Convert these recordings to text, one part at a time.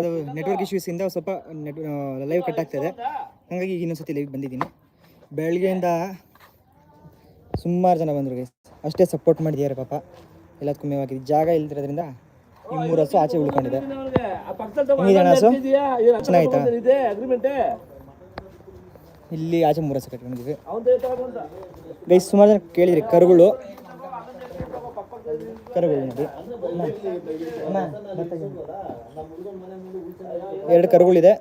ಅದು ನೆಟ್ವರ್ಕ್ ಇಶ್ಯೂಸಿಂದ ಸ್ವಲ್ಪ net live cut ಆಗ್ತಾಯಿದೆ ಹಾಗಾಗಿ ಈಗ ಇನ್ನೊಂದ್ಸತಿ ಲೈವ್ ಬಂದಿದ್ದೀನಿ. ಬೆಳಗ್ಗೆಯಿಂದ ಸುಮಾರು ಜನ ಬಂದರು ಗೈಸ್ ಅಷ್ಟೇ ಸಪೋರ್ಟ್ ಮಾಡಿದ್ದಾರೆ ಪಾಪ. ಎಲ್ಲದಕ್ಕೂ ಮೇವಾಗಿದ್ದು ಜಾಗ ಇಲ್ದಿರೋದ್ರಿಂದ ಈ ಮೂರು ಹಸು ಆಚೆ ಉಳ್ಕೊಂಡಿದೆ. ಹಸು ಚೆನ್ನಾಗಿತ್ತಾ? ಇಲ್ಲಿ ಆಚೆ ಮೂರು ಹಸು ಕಟ್ಕೊಂಡಿದ್ವಿ ಗೈಸ್ ಸುಮಾರು ಜನ ಕೇಳಿದ್ರಿ ಕರುಗಳು. ಕರುಗಳು ನೋಡಿ. ಎರಡು ಕರುಗಳಿದೆ.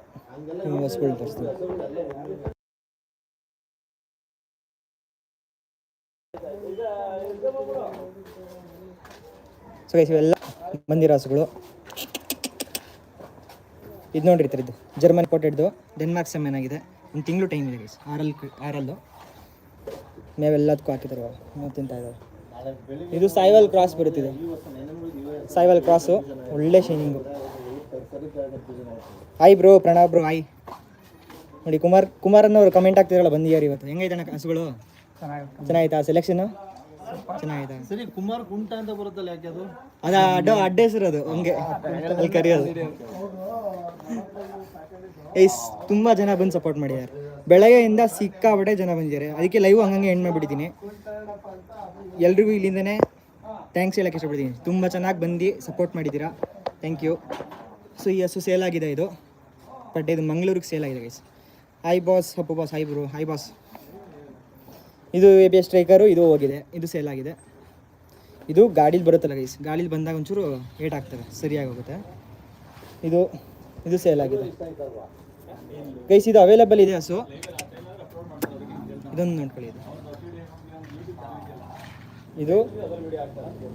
ಹಸುಗಳು ತೋರಿಸ್ತೀನಿ. ಸೊ ಗೈಸ್ ಇವೆಲ್ಲ ಮಂದಿರ ಹಸುಗಳು. ಇದು ನೋಡ್ರಿ ತರ ಇದು ಜರ್ಮನ್ ಕೋಟೆಡ್ದು ಡೆನ್ಮಾರ್ಕ್ ಸೆಮ್ ಏನಾಗಿದೆ? ಒಂದು ತಿಂಗಳು ಟೈಮ್ ಇದೆ ಗೈಸ್ ಆರಲ್ ಆರಲ್ಲು ಮೇವೆಲ್ಲದಕ್ಕೂ. ಮೇವು ತಿಂತಾ ಇದ್ದಾರೆ ಇದು ಸೈವಲ್ ಕ್ರಾಸ್ ಬರುತ್ತಿದೆ. ಸೈವಲ್ ಕ್ರಾಸು ಒಳ್ಳೆ shining hi bro Pranav bro hi ನೋಡಿ ಕುಮಾರ್ ಕುಮಾರ್ ಅನ್ನೋರು ಕಮೆಂಟ್ ಆಗ್ತಿದ್ರಲ್ಲ ಬಂದಿದ್ದಾರೆ ಇವತ್ತು. ಹೆಂಗೈತೆ ಅಣ್ಣ ಚೆನ್ನಾಗಿತ್ತಾ ಸೆಲೆಕ್ಷನ್ ಚೆನ್ನಾಗಿದೆ ಸರಿ ಕುಮಾರ್ ಕುಂಟ ಅಂತ ಬರುತ್ತಲ್ಲ ಯಾಕೆ ಅದು? ಅದ ಅಡ್ಡ ಅಡ್ಡ ಹೆಸರು ಅದು ಹಂಗೆ. ಅಲ್ಲಿ ಕರೆಯೋದು. ತುಂಬಾ ಜನ ಬಂದು ಸಪೋರ್ಟ್ ಮಾಡಿದ್ದಾರೆ. ಬೆಳಗ್ಗೆಯಿಂದ ಸಿಕ್ಕಾಪಟ್ಟೆ ಜನ ಬಂದಿದ್ದಾರೆ. ಅದಕ್ಕೆ ಲೈವ್ ಹಂಗಂಗೆ ಎಂಡ್ ಮಾಡಿಬಿಟ್ಟಿದ್ದೀನಿ. ಎಲ್ರಿಗೂ ಇಲ್ಲಿಂದನೇ ಥ್ಯಾಂಕ್ಸ್ ಹೇಳಕ್ಕೆ ಇಷ್ಟಪಡ್ತೀನಿ. ತುಂಬ ಚೆನ್ನಾಗಿ ಬಂದು ಸಪೋರ್ಟ್ ಮಾಡಿದ್ದೀರಾ. ಥ್ಯಾಂಕ್ ಯು ಸೊ ಈ ಹಸು ಸೇಲ್ ಆಗಿದೆ ಇದು. ಬಟ್ ಇದು ಮಂಗಳೂರಿಗೆ ಸೇಲ್ ಆಗಿದೆ guys hi boss ಹಪ್ಪು boss hi bro hi boss ಇದು ಎ ಬಿ ಎಸ್ ಸ್ಟ್ರೈಕರು ಇದು ಹೋಗಿದೆ. ಇದು ಸೇಲ್ ಆಗಿದೆ. ಇದು ಗಾಡೀಲಿ ಬರುತ್ತಲ್ಲ ಗೈಸ್ ಗಾಡೀಲಿ ಬಂದಾಗ ಒಂಚೂರು ಏಟ್ ಆಗ್ತದೆ. ಸರಿಯಾಗಿ ಹೋಗುತ್ತೆ. ಇದು ಇದು ಸೇಲ್ ಆಗಿದೆ. ಗೈಸ್ ಇದು ಅವೈಲೇಬಲ್ ಇದೆ ಹಸು ಇದೊಂದು ನೋಡ್ಕೊಳ್ಳಿ ಇದು. ಇದು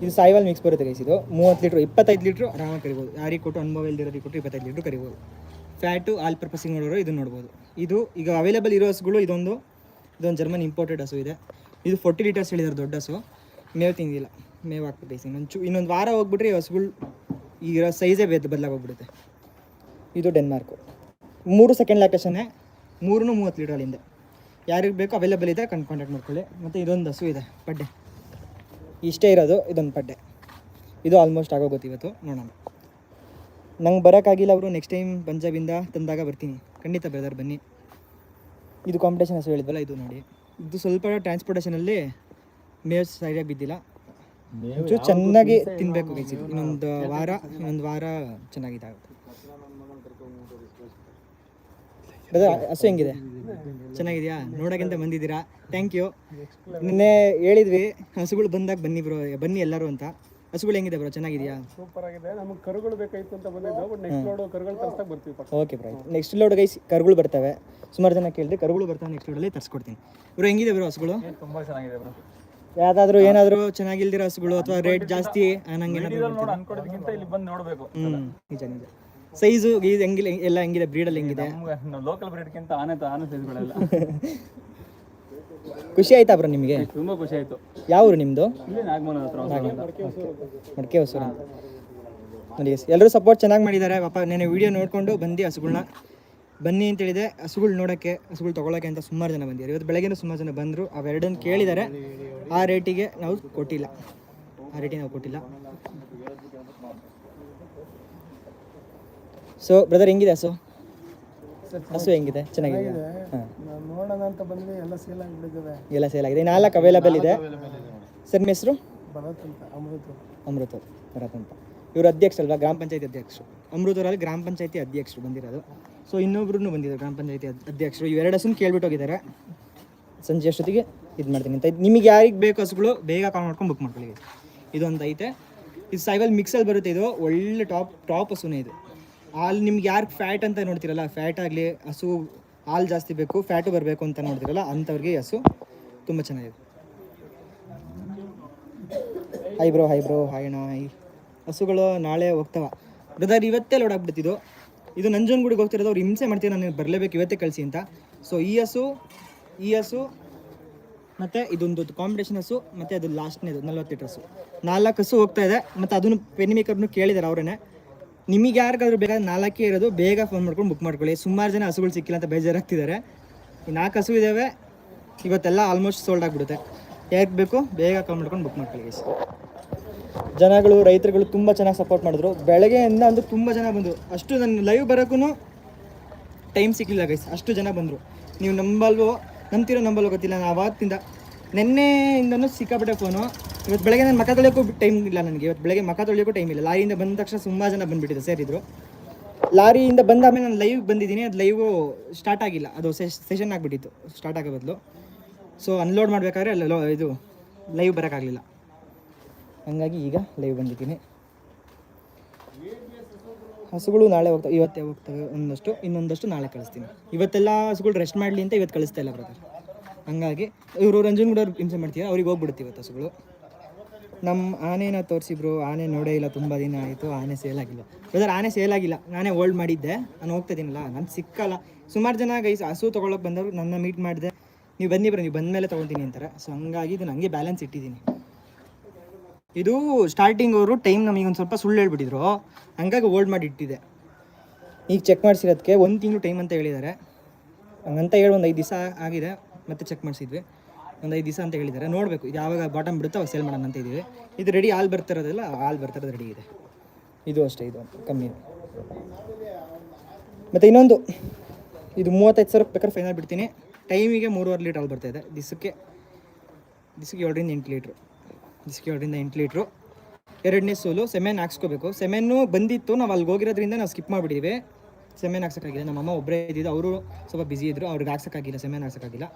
ಇದು ಸಾಯಿವಾಲ್ ಮಿಕ್ಸ್ ಬರುತ್ತೆ ಗೈಸ್ ಇದು. ಮೂವತ್ತು ಲೀಟ್ರ್, ಇಪ್ಪತ್ತೈದು ಲೀಟ್ರ್ ಆರಾಮಾಗಿ ಕರಿಬೋದು. ಯಾರಿಗೆ ಕೊಟ್ಟು ಅನುಭವ ಇಲ್ದಿರೋರಿಗೆ ಕೊಟ್ಟು ಇಪ್ಪತ್ತೈದು ಲೀಟ್ರ್ ಕರಿಬೋದು. ಫ್ಯಾಟು ಆಲ್ ಪರ್ಪಸಿಂಗ್ ನೋಡೋರು ಇದನ್ನು ನೋಡ್ಬೋದು. ಇದು, ಈಗ ಅವೈಲೇಬಲ್ ಇರೋ ಹಸುಗಳು ಇದೊಂದು ಇದೊಂದು ಜರ್ಮನ್ ಇಂಪೋರ್ಟೆಡ್ ಹಸು ಇದೆ. ಇದು ಫೋರ್ಟಿ ಲೀಟರ್ಸ್ ಹೇಳಿದ್ದಾರೆ ದೊಡ್ಡ ಹಸು. ಮೇವು ತಿಂದಿಲ್ಲ. ಮೇವು ಹಾಕ್ಬೇಕು ಇನ್ನೊಂದು ಇನ್ನೊಂದು ವಾರ ಹೋಗ್ಬಿಟ್ರೆ ಈ ಹಸುಗಳು ಈಗಿರೋ ಸೈಜೇ ಬೇದ ಬದಲಾಗೋಗ್ಬಿಡುತ್ತೆ ಇದು ಡೆನ್ಮಾರ್ಕು ಮೂರು ಸೆಕೆಂಡ್ ಲ್ಯಾಕ್ಟೇಷನ್ನೇ ಮೂರು ಮೂವತ್ತು ಲೀಟರ್ ಅಲ್ಲಿಂದ. ಯಾರಿಗೆ ಬೇಕೋ ಅವೈಲೇಬಲ್ ಇದೆ ಕನ್ ಕಾಂಟ್ಯಾಕ್ಟ್ ಮಾಡ್ಕೊಳ್ಳಿ. ಮತ್ತು ಇದೊಂದು ಹಸು ಇದೆ ಪಡ್ಡೆ. ಇಷ್ಟೇ ಇರೋದು ಇದೊಂದು ಪಡ್ಡೆ. ಇದು ಆಲ್ಮೋಸ್ಟ್ ಆಗೋಗುತ್ತೆ ಇವತ್ತು ನೋಡೋಣ. ನಂಗೆ ಬರೋಕ್ಕಾಗಿಲ್ಲ ಅವರು ನೆಕ್ಸ್ಟ್ ಟೈಮ್ ಪಂಜಾಬಿಂದ ತಂದಾಗ ಬರ್ತೀನಿ. ಖಂಡಿತ ಬ್ರದರ್ ಬನ್ನಿ. ಇದು ಕಾಂಪಿಟೇಷನ್ ಹಸು ಹೇಳಿದ್ವಲ್ಲ ಇದು ನೋಡಿ. ಇದು ಸ್ವಲ್ಪ ಟ್ರಾನ್ಸ್ಪೋರ್ಟೇಷನಲ್ಲಿ ಮೇವ್ ಸರಿಯಾಗಿ ಬಿದ್ದಿಲ್ಲ. ಚೆನ್ನಾಗಿ ತಿನ್ನಬೇಕು ಇನ್ನೊಂದು ವಾರ ಇನ್ನೊಂದು ವಾರ ಚೆನ್ನಾಗಿದ್ದಾಗುತ್ತೆ ಬ್ರದರ್ ಹಸು ಹೆಂಗಿದೆ? ಚೆನ್ನಾಗಿದೆಯಾ? ನೋಡೋಕ್ಕಿಂತ ಬಂದಿದ್ದೀರಾ? ಥ್ಯಾಂಕ್ ಯು ನಿನ್ನೆ ಹೇಳಿದ್ವಿ ಹಸುಗಳು ಬಂದಾಗ ಬನ್ನಿ ಬ್ರೋ ಬನ್ನಿ ಎಲ್ಲರೂ ಅಂತ. ಹಸುಗಳು ಹೆಂಗಿದೆ ಬ್ರೋ ಚೆನ್ನಾಗಿದೆಯಾ? ಸೂಪರ್ ಆಗಿದೆ. ನಮಗೆ ಕರುಗಳು ಬೇಕಾಯ್ತು ಅಂತ ಬಂದಿದ್ದು. ಬಟ್ ನೆಕ್ಸ್ಟ್ ಲೋಡ್ ಕರುಗಳು ತರ್ಸಕ್ಕೆ ಬರ್ತೀವಿ okay bro next load guys ಕರುಗಳು ಬರ್ತವೆ. ಸುಮಾರು ಜನ ಕೇಳಿದ್ರೆ ಕರುಗಳು ಬರ್ತವೆ ನೆಕ್ಸ್ಟ್ ಲೋಡಲ್ಲಿ ತರಿಸ್ಕೊಡ್ತೀನಿ. ಬ್ರೋ ಹೆಂಗಿದೆ ಬ್ರೋ ಹಸುಗಳು? ತುಂಬಾ ಚೆನ್ನಾಗಿದೆ ಬ್ರೋ ಯಾವ್ದಾದ್ರು ಏನಾದ್ರು ಚೆನ್ನಾಗಿಲ್ದಿರೋ ಹಸುಗಳು ಅಥವಾ ರೇಟ್ ಜಾಸ್ತಿ ನಂಗೆ ಇಲ್ಲಿ ಬಂದು ನೋಡ್ಬೇಕು. ಹ್ಞೂ ನಿಜ ನಿಜ. ಸೈಜು ಗೀಸ್ ಹೆಂಗಿಲ್ಲ ಎಲ್ಲ ಹೆಂಗಿದೆ ಬ್ರೀಡಲ್ಲಿ ಹೆಂಗಿದೆ? ಲೋಕಲ್ ಲೋಕಲ್ ಬ್ರೀಡ್ಗಿಂತ ಆನೆ ಆನೆ ಸೈಜ್ಗಳೆಲ್ಲ ಖುಷಿ ಆಯ್ತಾ ಬ್ರೋ ನಿಮಗೆ? ತುಂಬಾ ಖುಷಿ ಆಯ್ತು. ಯಾವ ಹತ್ರ ಮಡಿಕೆ ಹೊಸೂರು ನೋಡಿ ಎಲ್ಲರೂ ಸಪೋರ್ಟ್ ಚೆನ್ನಾಗಿ ಮಾಡಿದ್ದಾರೆ. ಪಾಪ ನೆನೆ ವಿಡಿಯೋ ನೋಡಿಕೊಂಡು ಬಂದು ಹಸುಗಳನ್ನ ಬನ್ನಿ ಅಂತ ಹೇಳಿದೆ. ಹಸುಗಳು ನೋಡೋಕ್ಕೆ ಹಸುಗಳು ತೊಗೊಳಕ್ಕೆ ಅಂತ ಸುಮಾರು ಜನ ಬಂದಿದ್ದಾರೆ. ಇವತ್ತು ಬೆಳಗ್ಗೆ ಸುಮಾರು ಜನ ಬಂದರು. ಅವೆರಡನ್ನು ಕೇಳಿದ್ದಾರೆ. ಆ ರೇಟಿಗೆ ನಾವು ಕೊಟ್ಟಿಲ್ಲ. ಆ ರೇಟಿಗೆ ನಾವು ಕೊಟ್ಟಿಲ್ಲ. ಸೊ ಬ್ರದರ್ ಹೆಂಗಿದೆ? ಹಸು ಹಸು ಹೆಂಗಿದೆ? ಚೆನ್ನಾಗಿದೆ. ಹಾಂ. ನೋಡೋಣ ಅಂತ ಬಂದ್ವಿ ಎಲ್ಲ ಸೇಲ್ ಆಗಿಬಿಟ್ಟಿದ್ದಾವೆ ಎಲ್ಲ ಸೇಲ್ ಆಗಿದೆ. ನಾಲ್ಕು ಅವೈಲೇಬಲ್ ಇದೆ. ಸರ್ ನಿಮ್ಮ ಹೆಸರು? ಭರತ್ ಅಂತ ಅಮೃತ. ಅಮೃತ ಭರತ್ ಅಂತ. ಇವರು ಅಧ್ಯಕ್ಷ ಅಲ್ವಾ ಗ್ರಾಮ ಪಂಚಾಯತಿ ಅಧ್ಯಕ್ಷರು. ಅಮೃತರಲ್ಲಿ ಗ್ರಾಮ ಪಂಚಾಯತಿ ಅಧ್ಯಕ್ಷರು ಬಂದಿರೋದು. ಸೊ ಇನ್ನೊಬ್ರು ಬಂದಿದ್ದಾರೆ ಗ್ರಾಮ ಪಂಚಾಯತಿ ಅಧ್ಯಕ್ಷರು. ಇವೆರಡು ಹಸುನ ಕೇಳ್ಬಿಟ್ಟು ಹೋಗಿದ್ದಾರೆ ಸಂಜೆ ಅಷ್ಟೊತ್ತಿಗೆ ಇದು ಮಾಡ್ತೀನಿ ಅಂತ. ನಿಮಗೆ ಯಾರಿಗೆ ಬೇಕು ಹಸುಗಳು ಬೇಗ ಕಾಲ್ ಮಾಡ್ಕೊಂಡು ಬುಕ್ ಮಾಡ್ಕೊಳ್ಳಿ. ಇದೊಂದು ಐತೆ. ಇದು ಸೈವಲ್ ಮಿಕ್ಸಲ್ಲಿ ಬರುತ್ತೆ. ಇದು ಒಳ್ಳೆ ಟಾಪ್ ಟಾಪ್ ಹಸುನೇ ಇದು. ಹಾಲು ನಿಮ್ಗೆ ಯಾರು ಫ್ಯಾಟ್ ಅಂತ ನೋಡ್ತಿರಲ್ಲ ಫ್ಯಾಟ್ ಆಗಲಿ ಹಸು ಹಾಲು ಜಾಸ್ತಿ ಬೇಕು ಫ್ಯಾಟು ಬರಬೇಕು ಅಂತ ನೋಡ್ತಿರಲ್ಲ, ಅಂಥವ್ರಿಗೆ ಹಸು ತುಂಬ ಚೆನ್ನಾಗಿದೆ. Hi bro hi bro hi ಅಣ್ಣ ಹೈ ಹಸುಗಳು ನಾಳೆ ಹೋಗ್ತಾವ. ಬ್ರದರ್ ಇವತ್ತೇ ಲೋಡ್ ಆಗ್ಬಿಡ್ತಿದ್ದು ಇದು ನಂಜನಗೂಡಿಗೆ ಹೋಗ್ತಿರೋದು, ಅವ್ರು ಹಿಂಸೆ ಮಾಡ್ತೀನಿ ನನಗೆ ಬರಲೇಬೇಕು, ಇವತ್ತೇ ಕಳಿಸಿ ಅಂತ. ಸೊ ಈ ಹಸು ಈ ಹಸು, ಮತ್ತು ಇದೊಂದು ಕಾಂಪಿಟೇಷನ್ ಹಸು, ಮತ್ತು ಅದು ಲಾಸ್ಟ್ನೇದು ನಲ್ವತ್ತು ಲೀಟರ್ ಹಸು. ನಾಲ್ಕು ಹಸು ಹೋಗ್ತಾ ಇದೆ, ಮತ್ತು ಅದನ್ನು ಪೆನ್ನಿಮೇಕರ್ನು ಕೇಳಿದ್ದಾರೆ ಅವರೇ ನಿಮಗೆ ಯಾರಿಗಾದ್ರೂ ಬೇಕಾದ್ರೆ ನಾಲ್ಕೇ ಇರೋದು, ಬೇಗ ಫೋನ್ ಮಾಡ್ಕೊಂಡು ಬುಕ್ ಮಾಡ್ಕೊಳ್ಳಿ. ಸುಮಾರು ಜನ ಹಸುಗಳು ಸಿಕ್ಕಿಲ್ಲ ಅಂತ ಬೇಜಾರಾಗ್ತಿದ್ದಾರೆ ಈ ನಾಲ್ಕು ಹಸು ಇದ್ದಾವೆ ಇವತ್ತೆಲ್ಲ ಆಲ್ಮೋಸ್ಟ್ ಸೋಲ್ಡ್ ಆಗಿಬಿಡುತ್ತೆ. ಯಾಕೆ ಬೇಕು? ಬೇಗ ಕಾಲ್ ಮಾಡ್ಕೊಂಡು ಬುಕ್ ಮಾಡ್ಕೊಳ್ಳಿ ಜನಗಳು, ರೈತರುಗಳು ತುಂಬ ಚೆನ್ನಾಗಿ ಸಪೋರ್ಟ್ ಮಾಡಿದ್ರು. ಬೆಳಗ್ಗೆಯಿಂದ ಅಂದ್ರೆ ತುಂಬ ಜನ ಬಂದರು. ಅಷ್ಟು ನನ್ನ ಲೈವ್ ಬರೋಕ್ಕೂ ಟೈಮ್ ಸಿಕ್ಕಿಲ್ಲ ಗೈಸ್ ಅಷ್ಟು ಜನ ಬಂದರು. ನೀವು ನಂಬಲ್ವೋ? ನಂಬ್ತಿರೋ ನಂಬಲ್ವೋ ಗೊತ್ತಿಲ್ಲ. ನಾನು ಆವತ್ತಿಂದ ನಿನ್ನೆಯಿಂದನೂ ಸಿಕ್ಕಾಪಟ್ಟೆ ಫೋನು ಇವತ್ತು ಬೆಳಗ್ಗೆ ನಾನು ಮಕ ತೊಳೆಯೋಕ್ಕೂ ಟೈಮ್ ಇಲ್ಲ ನನಗೆ. ಇವತ್ತು ಬೆಳಗ್ಗೆ ಮಕ ತೊಳೆಯೋಕ್ಕೂ ಟೈಮ್ ಇಲ್ಲ. ಲಾರಿಯಿಂದ ಬಂದ ತಕ್ಷಣ ತುಂಬ ಜನ ಬಂದುಬಿಟ್ಟಿದೆ ಸೇರಿದ್ರು. ಲಾರಿಯಿಂದ ಬಂದಾದ್ಮೇಲೆ ನಾನು ಲೈವ್ ಬಂದಿದ್ದೀನಿ. ಅದು ಲೈವು ಸ್ಟಾರ್ಟ್ ಆಗಿಲ್ಲ. ಅದು ಸೆಷನ್ ಆಗಿಬಿಟ್ಟಿತ್ತು. ಸ್ಟಾರ್ಟ್ ಆಗೋ ಬದಲು. ಸೊ ಅನ್ಲೋಡ್ ಮಾಡಬೇಕಾದ್ರೆ ಅಲ್ಲ ಇದು ಲೈವ್ ಬರೋಕ್ಕಾಗಲಿಲ್ಲ. ಹಂಗಾಗಿ ಈಗ ಲೈವ್ ಬಂದಿದ್ದೀನಿ. ಹಸುಗಳು ನಾಳೆ ಹೋಗ್ತವೆ ಇವತ್ತೇ ಹೋಗ್ತವೆ ಒಂದಷ್ಟು, ಇನ್ನೊಂದಷ್ಟು ನಾಳೆ ಕಳಿಸ್ತೀನಿ. ಇವತ್ತೆಲ್ಲ ಹಸುಗಳು ರೆಸ್ಟ್ ಮಾಡಲಿ ಅಂತ ಇವತ್ತು ಕಳಿಸ್ತಾ ಇಲ್ಲ ಬ್ರದರ್ ಹಂಗಾಗಿ ಇವರು ರಂಜನ್ಗೂಡವ್ರು ಹಿಂಸೆ ಮಾಡ್ತೀವಿ ಅವ್ರಿಗೆ ಹೋಗ್ಬಿಡುತ್ತೆ ಇವತ್ತು ಹಸುಗಳು. ನಮ್ಮ ಆನೆನ ತೋರಿಸಿದ್ರು ಆನೆ ನೋಡೇ ಇಲ್ಲ, ತುಂಬ ದಿನ ಆಯಿತು. ಆನೆ ಸೇಲ್ ಆಗಿಲ್ಲ. ಬ್ರದರ್ ಆನೆ ಸೇಲ್ ಆಗಿಲ್ಲ. ನಾನೇ ಹೋಲ್ಡ್ ಮಾಡಿದ್ದೆ. ನಾನು ಹೋಗ್ತಿದ್ದೀನಲ್ಲ ನಾನು ಸಿಕ್ಕಲ್ಲ. ಸುಮಾರು ಜನ ಗೈಸ್ ಹಸು ತೊಗೊಳಕ್ಕೆ ಬಂದವರು ನನ್ನ ಮೀಟ್ ಮಾಡಿದೆ. ನೀವು ಬನ್ನಿ ಬ್ರೋ ನೀವು ಬಂದ ಮೇಲೆ ತೊಗೊಳ್ತೀನಿ ಅಂತಾರೆ. ಸೊ ಹಂಗಾಗಿ ಇದು ನನಗೆ ಬ್ಯಾಲೆನ್ಸ್ ಇಟ್ಟಿದ್ದೀನಿ. ಇದು ಸ್ಟಾರ್ಟಿಂಗ್ ಅವರು ಟೈಮ್ ನಮಗೆ ಒಂದು ಸ್ವಲ್ಪ ಸುಳ್ಳು ಹೇಳ್ಬಿಟ್ಟಿದ್ರು. ಹಂಗಾಗಿ ಹೋಲ್ಡ್ ಮಾಡಿ ಇಟ್ಟಿದೆ ಈಗ ಚೆಕ್ ಮಾಡಿಸಿರೋದಕ್ಕೆ ಒಂದು ತಿಂಗಳು ಟೈಮ್ ಅಂತ ಹೇಳಿದ್ದಾರೆ. ಹಂಗಂತ ಹೇಳಿ ಒಂದು ಐದು ದಿವಸ ಆಗಿದೆ. ಮತ್ತೆ ಚೆಕ್ ಮಾಡಿಸಿದ್ವಿ. ಒಂದು ಐದು ದಿವಸ ಅಂತ ಹೇಳಿದ್ದಾರೆ. ನೋಡಬೇಕು, ಇದು ಯಾವಾಗ ಬಾಟಮ್ ಬಿಡುತ್ತೋ ಅವಾಗ ಸೇಲ್ ಮಾಡೋಣ ಅಂತ ಇದ್ದೀವಿ. ಇದು ರೆಡಿ ಹಾಲು ಬರ್ತಿರೋದಿಲ್ಲ ಹಾಲು ಬರ್ತಿರೋದು ರೆಡಿ ಇದೆ. ಇದು ಅಷ್ಟೇ, ಇದು ಕಮ್ಮಿ. ಮತ್ತು ಇನ್ನೊಂದು, ಇದು ಮೂವತ್ತೈದು ಸಾವಿರ ಬೇಕಾದ್ರೆ ಫೈನಲ್ ಬಿಡ್ತೀನಿ. ಟೈಮಿಗೆ ಮೂರುವರೆ ಲೀಟ್ರ್ ಹಾಲು ಬರ್ತಾಯಿದೆ ದಿಸಕ್ಕೆ ದಿಸಕ್ಕೆ ಏಳರಿಂದ ಎಂಟು ಲೀಟ್ರು ದಿಸಕ್ಕೆ ಏಳರಿಂದ ಎಂಟು ಲೀಟ್ರು ಎರಡನೇ ಸೋಲು ಸೆಮೆನ್ ಹಾಕ್ಸ್ಕೋಬೇಕು. ಸೆಮೆನ್ನು ಬಂದಿತ್ತು, ನಾವು ಅಲ್ಲಿಗೆ ಹೋಗಿರೋದ್ರಿಂದ ನಾವು ಸ್ಕಿಪ್ ಮಾಡಿಬಿಟ್ಟಿವಿ ಸೆಮೆನ್ ಹಾಕ್ಸೋಕ್ಕಾಗಿಲ್ಲ. ನಮ್ಮ ಅಮ್ಮ ಒಬ್ಬರೇ ಇದ್ದಿದ್ದು, ಅವರು ಸ್ವಲ್ಪ ಬ್ಯುಸಿ ಇದ್ದರು ಅವ್ರಿಗೆ ಹಾಕ್ಸೋಕ್ಕಾಗಿಲ್ಲ, ಸೆಮೆನ್ ಹಾಕ್ಸೋಕ್ಕಾಗಿಲ್ಲ.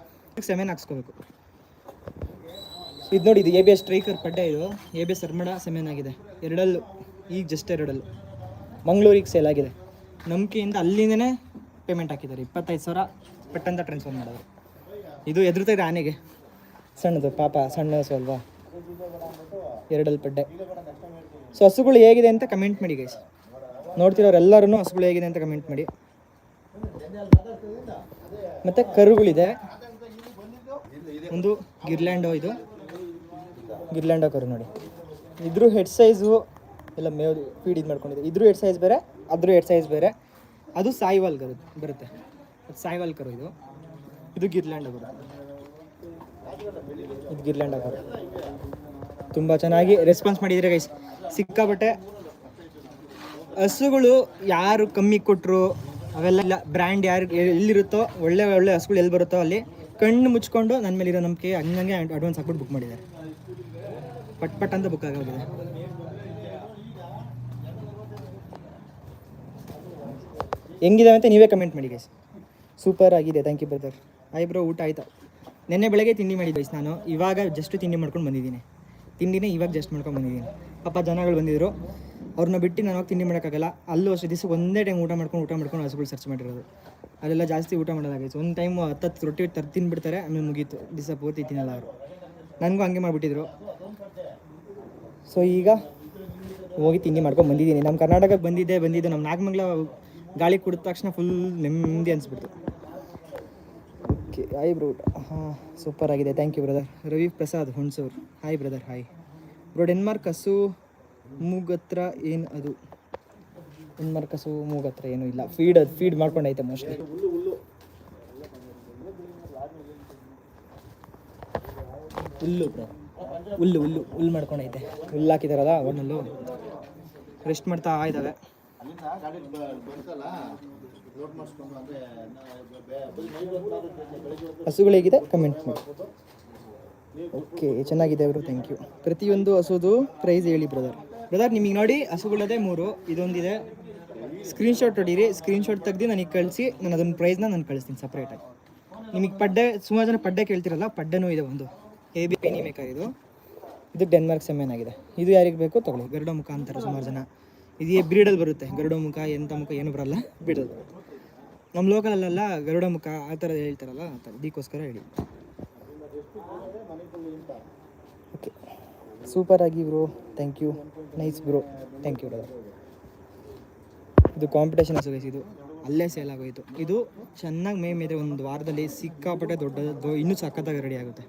ಸೆಮೆನ್ ಹಾಕ್ಸ್ಕೋಬೇಕು. ಇದು ನೋಡಿ, ಇದು ಎ ಬಿ ಎಸ್ ಸ್ಟ್ರೈಕರ್ ಪಡ್ಡೆ ಇದು. ಎ ಬಿ ಎಸ್ ಅರ್ಮಡ ಸೆಮೆನ್ ಆಗಿದೆ. ಎರಡಲ್ಲೂ, ಈಗ ಜಸ್ಟ್ ಎರಡಲ್ಲೂ. ಮಂಗಳೂರಿಗೆ ಸೇಲ್ ಆಗಿದೆ. ನಂಬಿಕೆಯಿಂದ ಅಲ್ಲಿಂದನೇ ಪೇಮೆಂಟ್ ಹಾಕಿದ್ದಾರೆ. ಇಪ್ಪತ್ತೈದು ಸಾವಿರ ಪಟ್ಟಂತ ಟ್ರಾನ್ಸ್ಫರ್ ಮಾಡೋದು ಇದು ಎದುರ್ತಾ ಇದೆ ಆನೆಗೆ. ಸಣ್ಣದು, ಪಾಪ ಸಣ್ಣ ಹಸು ಎರಡಲ್ಲಿ ಪಡ್ಡೆ. ಸೊ ಹಸುಗಳು ಹೇಗಿದೆ ಅಂತ ಕಮೆಂಟ್ ಮಾಡಿ ಗೈಸ್ ನೋಡ್ತಿರೋರೆಲ್ಲರೂ ಹಸುಗಳು ಹೇಗಿದೆ ಅಂತ ಕಮೆಂಟ್ ಮಾಡಿ. ಮತ್ತು ಕರುಗಳಿದೆ. ಒಂದು ಗಿರ್ಲ್ಯಾಂಡೋ ಇದು. ಗಿರ್ಲ್ಯಾಂಡೋ ಕರು ನೋಡಿ. ಇದ್ರ ಹೆಡ್ ಸೈಜು ಎಲ್ಲ ಮೇವು ಫೀಡ್ ಇದು ಮಾಡ್ಕೊಂಡಿದೆ. ಇದ್ರ ಹೆಡ್ ಸೈಜ್ ಬೇರೆ, ಅದ್ರ ಹೆಡ್ ಸೈಜ್ ಬೇರೆ. ಅದು ಸಾಯಿವಾಲ್ ಕರು ಬರುತ್ತೆ. ಅದು ಸಾಯಿವಾಲ್ ಕರು ಇದು. ಇದು ಗಿರ್ಲ್ಯಾಂಡೋ ಕರು. ಇದು ಗಿರ್ಲ್ಯಾಂಡೋ ಕರು. ತುಂಬ ಚೆನ್ನಾಗಿ ರೆಸ್ಪಾನ್ಸ್ ಮಾಡಿದರೆ ಗೈಸ್ ಸಿಕ್ಕಾಬಟ್ಟೆ ಹಸುಗಳು ಯಾರು ಕಮ್ಮಿ ಕೊಟ್ಟರು ಅವೆಲ್ಲ ಬ್ರ್ಯಾಂಡ್ ಯಾರು ಎಲ್ಲಿರುತ್ತೋ, ಒಳ್ಳೆ ಒಳ್ಳೆ ಹಸುಗಳು ಎಲ್ಲಿ ಬರುತ್ತೋ ಅಲ್ಲಿ ಕಣ್ಣು ಮುಚ್ಕೊಂಡು ನನ್ನ ಮೇಲೆ ಇರೋ ನಂಬಿಕೆ ಹಂಗಂಗೆ ಅಡ್ವಾನ್ಸ್ ಹಾಕ್ಬಿಟ್ಟು ಬುಕ್ ಮಾಡಿದ್ದಾರೆ. ಪಟ್ ಪಟ್ ಅಂತ ಬುಕ್ ಆಗೋಗಿದೆ. ಹೆಂಗಿದೆ ಅಂತ ನೀವೇ ಕಮೆಂಟ್ ಮಾಡಿ ಗೈಸ್ ಸೂಪರ್ ಆಗಿದೆ. Thank you brother hi bro ಊಟ ಆಯಿತಾ? ನಿನ್ನೆ ಬೆಳಗ್ಗೆ ತಿಂಡಿ ಮಾಡಿದ್ದೆ ಗೈಸ್ ನಾನು. ಇವಾಗ ಜಸ್ಟ್ ತಿಂಡಿ ಮಾಡ್ಕೊಂಡು ಬಂದಿದ್ದೀನಿ. ತಿಂಡಿನೇ ಇವಾಗ ಜಸ್ಟ್ ಮಾಡ್ಕೊಂಡು ಬಂದಿದ್ದೀನಿ. ಪಾಪ ಜನಗಳು ಬಂದಿದ್ರು. ಅವ್ರನ್ನ ಬಿಟ್ಟು ನಾನು ಹೋಗಿ ತಿಂಡಿ ಮಾಡೋಕ್ಕಾಗಲ್ಲ. ಅಲ್ಲೂ ಅಷ್ಟು ದಿವಸ ಒಂದೇ ಟೈಮ್ ಊಟ ಮಾಡ್ಕೊಂಡು ಊಟ ಮಾಡ್ಕೊಂಡು ಹಸುಗಳು ಸರ್ಚ್ ಮಾಡಿರೋದು. ಅಲ್ಲೆಲ್ಲ ಜಾಸ್ತಿ ಊಟ ಮಾಡೋದಾಗಿತ್ತು ಒಂದು ಟೈಮ್ ಹತ್ತತ್ತು ರೊಟ್ಟಿ ತರ್ ತಿನ್ಬಿಡ್ತಾರೆ, ಆಮೇಲೆ ಮುಗೀತು. ದಿವಸ ಪೂರ್ತಿ ತಿನ್ನಲ್ಲ ಅವರು. ನನಗೂ ಹಂಗೆ ಮಾಡಿಬಿಟ್ಟಿದ್ರು. ಸೊ ಈಗ ಹೋಗಿ ತಿಂಡಿ ಮಾಡ್ಕೊಂಡು ಬಂದಿದ್ದೀನಿ. ನಮ್ಮ ಕರ್ನಾಟಕಕ್ಕೆ ಬಂದಿದ್ದೆ, ಬಂದಿದ್ದು ನಮ್ಮ ನಾಗಮಂಗ್ಲ ಗಾಳಿ ಕುಡಿದ ತಕ್ಷಣ ಫುಲ್ ನೆಮ್ಮದಿ ಅನಿಸ್ಬಿಡ್ತು. ಓಕೆ ಹಾಯ್ ಬ್ರೋ ಹಾಂ ಸೂಪರ್ ಆಗಿದೆ. Thank you brother Ravi Prasad Hunsur. Hi brother hi bro Denmark ಹಸು ಮೂಗತ್ರ ಏನು ಅದು? ಒಂದು ಮರ್ಕಸು? ಮೂಗತ್ರ ಏನೂ ಇಲ್ಲ. ಫೀಡ್ ಅದು ಫೀಡ್ ಮಾಡ್ಕೊಂಡೈತೆ ಮೋಸ್ಟ್ಲಿ ಹುಲ್ಲು ಹುಲ್ಲು ಹುಲ್ಲು ಹುಲ್ಲು ಮಾಡ್ಕೊಂಡೈತೆ. ಹುಲ್ಲು ಹಾಕಿದಾರಲ್ಲ ಅವನಲ್ಲೂ ರೆಸ್ಟ್ ಮಾಡ್ತಾ ಇದ್ದಾವೆ ಹಸುಗಳೇಗಿದೆ ಕಮೆಂಟ್ ಮಾಡಿ. ಓಕೆ ಚೆನ್ನಾಗಿದೆ ಅವರು ಥ್ಯಾಂಕ್ ಯು ಪ್ರತಿಯೊಂದು ಹಸುದು ಪ್ರೈಸ್ ಹೇಳಿ ಬ್ರದರ್ ಬ್ರದರ್ ನಿಮಗೆ ನೋಡಿ, ಹಸುಗಳದೇ ಮೂರು, ಇದೊಂದಿದೆ. ಸ್ಕ್ರೀನ್ಶಾಟ್ ಹೊಡೀರಿ ಸ್ಕ್ರೀನ್ಶಾಟ್ ತೆಗ್ದು ನನಗೆ ಕಳಿಸಿ, ನಾನು ಅದನ್ನ ಪ್ರೈಸ್ನ ನಾನು ಕಳಿಸ್ತೀನಿ ಸಪ್ರೇಟಾಗಿ ನಿಮಗೆ ಪಡ್ಡೆ ಸುಮಾರು ಜನ ಪಡ್ಡೆ ಕೇಳ್ತಿರಲ್ಲ, ಪಡ್ಡೆನೂ ಇದೆ ಒಂದು. ಎ ಬಿ ಪೆನಿ ಮೇಕರ್ ಇದು. ಇದು ಡೆನ್ಮಾರ್ಕ್ ಸೆಮೆನ್ ಆಗಿದೆ. ಇದು ಯಾರಿಗೆ ಬೇಕು ತೊಗೊಳ್ಳಿ. ಗರುಡ ಮುಖ ಅಂತಾರೆ ಸುಮಾರು ಜನ ಇದು ಬ್ರೀಡಲ್ಲಿ ಬರುತ್ತೆ. ಗರುಡ ಮುಖ ಎಂಥ ಮುಖ, ಏನು ಬರಲ್ಲ. ಬ್ರೀಡಲ್ ನಮ್ಮ ಲೋಕಲಲ್ಲೆಲ್ಲ ಗರುಡ ಮುಖ ಆ ಥರ ಹೇಳ್ತಾರಲ್ಲ, ಆ ಥರ. ಅದಕ್ಕೋಸ್ಕರ ಹೇಳಿ. ಸೂಪರ್ ಆಗಿ bro thank you nice bro thank you brother ಇದು ಕಾಂಪಿಟೇಷನ್ ಹಸು ಇದು ಅಲ್ಲೇ ಸೇಲ್ ಆಗೋಯಿತು. ಇದು ಚೆನ್ನಾಗಿ ಮೇ ಮೇಲೆ ಒಂದು ವಾರದಲ್ಲಿ ಸಿಕ್ಕಾಪಟ್ಟೆ ದೊಡ್ಡದು ಇನ್ನೂ ಸಖತ್ತಾಗಿ ರೆಡಿ ಆಗುತ್ತೆ.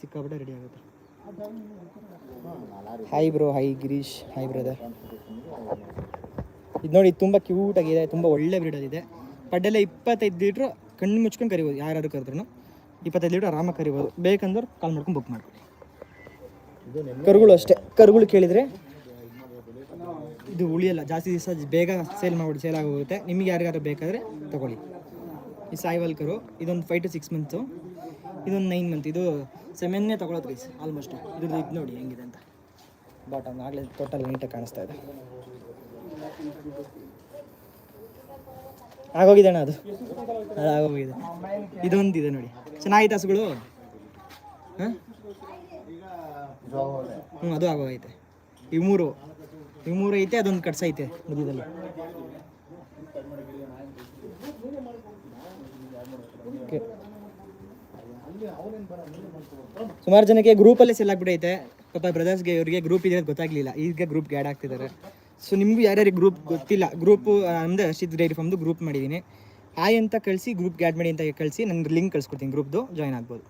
ಸಿಕ್ಕಾಪಟ್ಟೆ ರೆಡಿ ಆಗುತ್ತೆ. Hi bro hi Girish hi brother ಇದು ನೋಡಿ, ತುಂಬ ಕ್ಯೂಟ್ ಆಗಿದೆ. ತುಂಬ ಒಳ್ಳೆ ಬ್ರೀಡ್ ಬ್ರೀಡಲ್ಲಿದೆ ಪಡ್ಡೆಲ್ಲ ಇಪ್ಪತ್ತೈದು ಲೀಟ್ರ್ ಕಣ್ಣು ಮುಚ್ಕೊಂಡು ಕರಿಬೋದು. ಯಾರು ಕರೆದ್ರು ಇಪ್ಪತ್ತೈದು ಲೀಟ್ರ್ ಆರಾಮಾಗಿ ಕರಿಬೋದು. ಬೇಕಂದ್ರೆ ಕಾಲ್ ಮಾಡ್ಕೊಂಡು ಬುಕ್ ಮಾಡ್ಕೊಳ್ಳಿ ಕರುಗಳು ಅಷ್ಟೇ. ಕರುಗಳು ಕೇಳಿದರೆ ಇದು ಉಳಿಯಲ್ಲ ಜಾಸ್ತಿ ದಿವಸ ಬೇಗ ಸೇಲ್ ಮಾಡಿ ಸೇಲ್ ಆಗೋಗುತ್ತೆ. ನಿಮಗೆ ಯಾರಿಗಾದ್ರೂ ಬೇಕಾದರೆ ತಗೊಳ್ಳಿ. ಈ ಸಾಯಿವಲ್ ಕರು, ಇದೊಂದು ಫೈವ್ ಟು ಸಿಕ್ಸ್ ಮಂತ್ಸು ಇದೊಂದು ನೈನ್ ಮಂತ್ ಇದು ಸೆಮೆನ್ನೇ ತಗೊಳೋದು ಗೈಸ್ ಆಲ್ಮೋಸ್ಟ್ ಇದ್ರದ್ದು ಇದು ನೋಡಿ ಹೆಂಗಿದೆ ಅಂತ. ಬಾಟಮ್ ಆಗಲೇ ಟೋಟಲ್ ನೀಟಾಗಿ ಕಾಣಿಸ್ತಾ ಇದೆ. ಆಗೋಗಿದೆ ಅಣ್ಣ ಅದು. ಅದು ಆಗೋಗಿದೆ ಇದೊಂದಿದೆ ನೋಡಿ. ಚೆನ್ನಾಗಿತ್ತು ಹಸುಗಳು? ಹಾಂ? ಹ್ಞೂ ಅದು ಆಗೋಗೈತೆ ಈ ಮೂರು ಈ ಮೂರು ಐತೆ, ಅದೊಂದು ಕಟ್ಸೈತೆ ಮಧ್ಯದಲ್ಲಿ. ಓಕೆ. ಸುಮಾರು ಜನಕ್ಕೆ ಗ್ರೂಪಲ್ಲೇ ಸೆಲ್ ಆಗ್ಬಿಟ್ಟೈತೆ. ಪಾಪ ಬ್ರದರ್ಸ್ಗೆ ಇವರಿಗೆ ಗ್ರೂಪ್ ಇದೆ ಗೊತ್ತಾಗ್ಲಿಲ್ಲ. ಈಗ ಗ್ರೂಪ್ ಗ್ಯಾಡ್ ಆಗ್ತಿದ್ದಾರೆ. ಸೊ ನಿಮಗೂ ಯಾರ್ಯಾರಿಗೆ ಗ್ರೂಪ್ ಗೊತ್ತಿಲ್ಲ ಗ್ರೂಪು ಅಂದ್ರೆ ಹರ್ಷಿತ್ ಡೈರಿ ಫಾರ್ಮ್ದು ಗ್ರೂಪ್ ಮಾಡಿದ್ದೀನಿ. ಆಯ್ ಅಂತ ಕಳಿಸಿ ಗ್ರೂಪ್ಗೆ ಗ್ಯಾಡ್ ಮಾಡಿ ಅಂತ ಕಳಿಸಿ ನನಗೆ ಲಿಂಕ್ ಕಳಿಸ್ಕೊಡ್ತೀನಿ ಗ್ರೂಪ್ದು ಜಾಯ್ನ್ ಆಗ್ಬೋದು.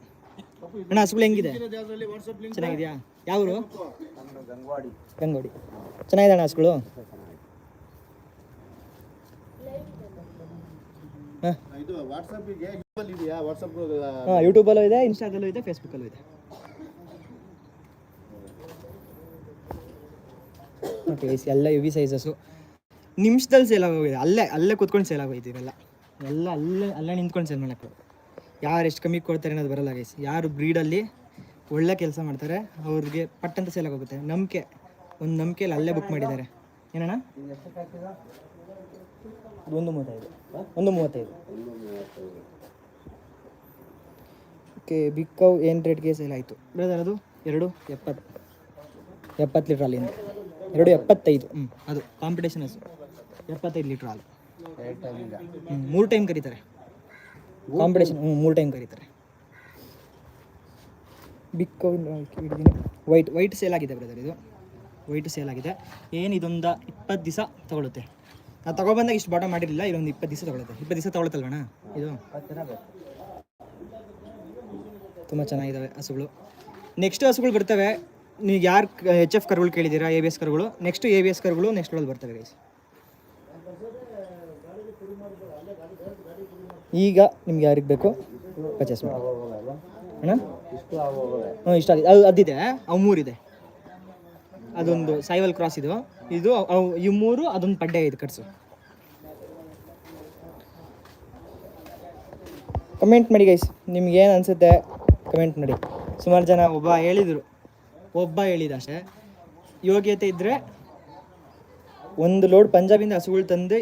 ಅಣ್ಣ, ಹಸುಗಳು ಹೆಂಗಿದೆ? ಚೆನ್ನಾಗಿದೆಯಾ? ಯಾವರು? ಗಂಗೋಡಿ. ಚೆನ್ನಾಗಿದೆ ಅಣ್ಣ ಹಸುಗಳು? ಹಾಂ. ಯೂಟ್ಯೂಬಲ್ಲೂ ಇದೆ ಇನ್ಸ್ಟಾದಲ್ಲೂ ಇದೆ ಫೇಸ್ಬುಕ್ಕಲ್ಲೂ ಇದೆ. ಓಕೆ ಎಲ್ಲ ವಿ ಸೈಜಸ್ಸು ನಿಮಿಷದಲ್ಲಿ ಸೇಲ್ ಆಗೋಗಿದೆ. ಅಲ್ಲೇ ಅಲ್ಲೇ ಕೂತ್ಕೊಂಡು ಸೇಲ್ ಆಗೋಯ್ತು ಇವೆಲ್ಲ. ಎಲ್ಲ, ಅಲ್ಲೇ ಅಲ್ಲೇ ನಿಂತ್ಕೊಂಡು ಸೇಲ್ ಮಾಡಕ್ಕೆ ಯಾರು ಎಷ್ಟು ಕಮ್ಮಿ ಕೊಡ್ತಾರೆ ಅನ್ನೋದು ಬರಲ್ಲ ಗೈಸ್ ಯಾರು ಬ್ರೀಡಲ್ಲಿ ಒಳ್ಳೆ ಕೆಲಸ ಮಾಡ್ತಾರೆ, ಅವ್ರಿಗೆ ಪಟ್ಟಂತ ಸೇಲ್ ಆಗೋಗುತ್ತೆ ನಂಬಿಕೆ, ಒಂದು ನಂಬಿಕೆಯಲ್ಲಿ ಅಲ್ಲೇ ಬುಕ್ ಮಾಡಿದ್ದಾರೆ. ಏನಣ್ಣ? ಒಂದು ಮೂವತ್ತೈದು. ಒಂದು ಮೂವತ್ತೈದು. ಓಕೆ ಬಿಕ್ಕೌ ಏನು ರೇಟ್ಗೆ ಸೇಲ್ ಆಯಿತು? ಬ್ರದರ್ ಅದು ಎರಡು ಎಪ್ಪತ್ತು. ಎಪ್ಪತ್ತು ಲೀಟ್ರ್ ಅಲ್ಲಿಂದ. ಎರಡು ಎಪ್ಪತ್ತೈದು. ಹ್ಞೂ ಅದು ಕಾಂಪಿಟೇಷನ್ ಹಸು ಎಪ್ಪತ್ತೈದು ಲೀಟ್ರ್ ಹಾಲು. ಹ್ಞೂ ಮೂರು ಟೈಮ್ ಕರೀತಾರೆ. ಕಾಂಪಿಟೇಷನ್ ಹ್ಞೂ ಮೂರು ಟೈಮ್ ಕರೀತಾರೆ. ಬಿಗ್ ಹಿಡಿದೀನಿ. ವೈಟ್ ವೈಟ್ ಸೇಲ್ ಆಗಿದೆ ಬ್ರದರ್ ಇದು. ವೈಟ್ ಸೇಲ್ ಆಗಿದೆ. ಏನು ಇದೊಂದು ಇಪ್ಪತ್ತು ದಿವಸ ತಗೊಳುತ್ತೆ? ನಾವು ತಗೊಬಂದಾಗ ಇಷ್ಟು ಬಾಟ ಮಾಡಿರಲಿಲ್ಲ ಇದೊಂದು ಇಪ್ಪತ್ತು ದಿವಸ ತಗೊಳುತ್ತೆ. ಇಪ್ಪತ್ತು ದಿವಸ ತಗೊಳುತ್ತಲ್ವಣ್ಣ ಇದು? ತುಂಬ ಚೆನ್ನಾಗಿದ್ದಾವೆ ಹಸುಗಳು. ನೆಕ್ಸ್ಟ್ ಹಸುಗಳು ಬರ್ತವೆ. ನೀವು ಯಾರು ಎಚ್ ಎಫ್ ಕರುಗಳು ಕೇಳಿದ್ದೀರಾ? ಎ ಬಿ ಎಸ್ ಕರುಗಳು ನೆಕ್ಸ್ಟ್ ಎ ಬಿ ಎಸ್ ಕರುಗಳು ನೆಕ್ಸ್ಟ್ ಒಳಗೆ ಬರ್ತವೆ ಗೈಸ್ ಈಗ ನಿಮ್ಗೆ ಯಾರಿಗೆ ಬೇಕು? ಪರ್ಚೇಸ್ ಮಾಡಿ. ಅಣ್ಣ? ಹ್ಞೂ ಇಷ್ಟ ಆಗಿದೆ. ಅದು ಅದಿದೆ ಅವು ಮೂರಿದೆ. ಅದೊಂದು ಸೈವಲ್ ಕ್ರಾಸ್ ಇದು. ಇದು ಅವು, ಈ ಮೂರು, ಅದೊಂದು ಪಡ್ಡೆ ಇದು ಕಟ್ಸು. ಕಮೆಂಟ್ ಮಾಡಿ ಗೈಸ್ ನಿಮ್ಗೆ ಏನು ಅನಿಸುತ್ತೆ? ಕಮೆಂಟ್ ಮಾಡಿ ಸುಮಾರು ಜನ ಒಬ್ಬ ಹೇಳಿದರು. ಒಬ್ಬ ಹೇಳಿದ ಅಷ್ಟೇ. ಯೋಗ್ಯತೆ ಇದ್ದರೆ ಒಂದು ಲೋಡ್ ಪಂಜಾಬಿಂದ ಹಸುಗಳು ತಂದು